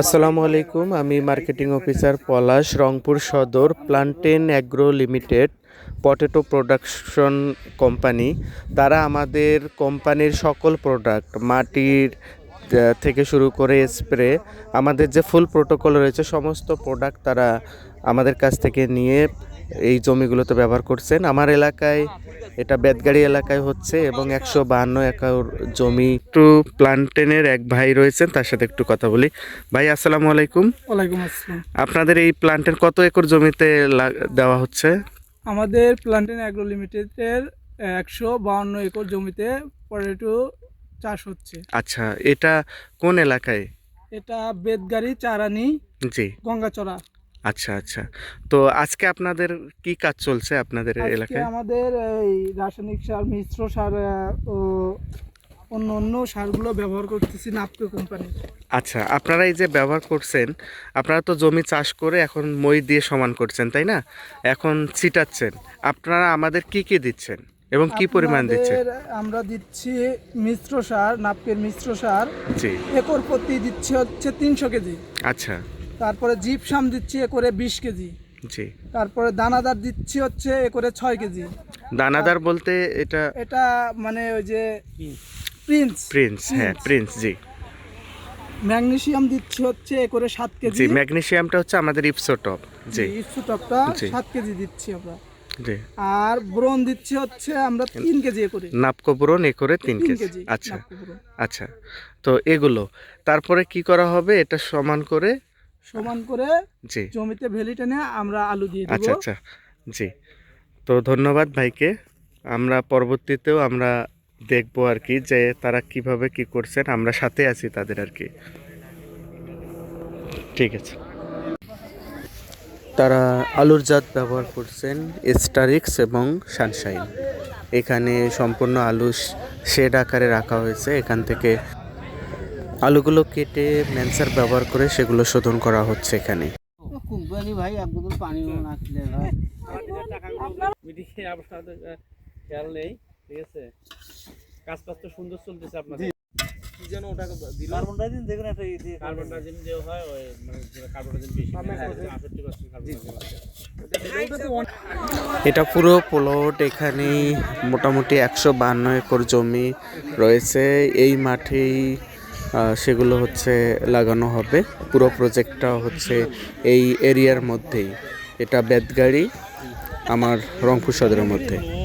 আসসালামু আলাইকুম, আমি marketing officer Palash, Rangpur Sadar, plantain agro limited, potato production company. তারা আমাদের কোম্পানির সকল প্রোডাক্ট, মাটির থেকে শুরু করে স্প্রে, আমাদের যে ফুল প্রোটোকল রয়েছে, সমস্ত প্রোডাক্ট তারা আমাদের কাছ থেকে নিয়ে এই জমিগুলোতে ব্যবহার করছেন। আমার এলাকায় এটা বেদগাড়ি এলাকায় হচ্ছে এবং একশো বাহান্ন একর জমি একটু প্লান্টেনের এক ভাই রয়েছেন তার সাথে একটু কথা বলি। ভাই আসসালামু আলাইকুম। ওয়ালাইকুম আসসালাম। আপনাদের এই প্লান্টের কত একর জমিতে দেওয়া হচ্ছে? আমাদের প্লান্টেন অ্যাগ্রো লিমিটেডের একশো বাহান্ন একর জমিতে পটেটো চাষ হচ্ছে। আচ্ছা এটা কোন এলাকায়? এটা বেদগাড়ি চারানি জি। গঙ্গাচড়া। আচ্ছা আচ্ছা। তো আজকে আপনাদের কি কাজ চলছে আপনাদের এলাকায়? আমাদের এই রাসায়নিক সার মিশ্র সার ও অন্য অন্য সারগুলো ব্যবহার করতেছি নাপকো কোম্পানি আচ্ছা আপনারা এই যে ব্যবহার করছেন আপনারা তো জমি চাষ করে এখন মই দিয়ে সমান করছেন তাই না? এখন ছিটাচ্ছেন। আপনারা আমাদের কি কি দিচ্ছেন এবং কি পরিমাণ দিচ্ছেন? আমরা দিচ্ছি মিশ্র সার নাপকের মিশ্র সার। জি। একর প্রতি দিচ্ছে হচ্ছে তিনশো কেজি। আচ্ছা। তারপরে জিপসাম দিচ্ছি করে বিশ কেজি। জি। তারপরে দানাদার দিচ্ছি হচ্ছে এ করে ছয় কেজি। দানাদার বলতে এটা এটা মানে ওই যে প্রিন্স। প্রিন্স হ্যাঁ প্রিন্স। জি। ম্যাগনেসিয়াম দিচ্ছি হচ্ছে এ করে সাত জি কেজি। ম্যাগনেসিয়ামটা হচ্ছে আমাদের ইপসোটপ জি। ইস্যুটপটা জি। সাত কেজি দিচ্ছি আমরা। জি। আর ব্রন দিচ্ছি হচ্ছে আমরা তিন কেজি এ করে নাপকোবরণ এ করে তিন কেজি। আচ্ছা। আচ্ছা। তো এগুলো তারপরে কি করা হবে? এটা সমান করে সমান করে জি। জমিতে ভেলি টেনে আমরা আলু দিয়ে দেব। আচ্ছা আচ্ছা। জি। তো ধন্যবাদ ভাইকে। আমরা পরবর্তীতেও আমরা দেখব আর কি যে তারা কীভাবে কি করছেন। আমরা সাথে আছি তাদের আর কি। ঠিক আছে। তারা আলুর জাত ব্যবহার করছেন স্টারিক্স এবং সানশাইন। এখানে সম্পূর্ণ আলু শেড আকারে রাখা হয়েছে। এখান থেকে আলুগুলো কেটে ম্যানসার ব্যবহার করে সেগুলো শোধন করা হচ্ছে এখানে। কোম্পানি ভাই এক বোতল পানি না খেলে ভাই। মিটিংয়ে আপনাদের খেয়াল নেই ঠিক আছে? কাজ তো সুন্দর চলতেছে আপনাদের। কি যেন ওটা দিল। কার্বন ডাইঅক্সাইড দেখুন একটা এই যে কার্বন হয় ওই মানে কার্বন বেশি এটা পুরো প্লট এখানেই মোটামুটি একশো বান্ন একর জমি রয়েছে। এই মাঠেই সেগুলো হচ্ছে লাগানো হবে। পুরো প্রজেক্টটা হচ্ছে এই এরিয়ার মধ্যেই। এটা বেদগাড়ি আমার রংপুর সদরের মধ্যে।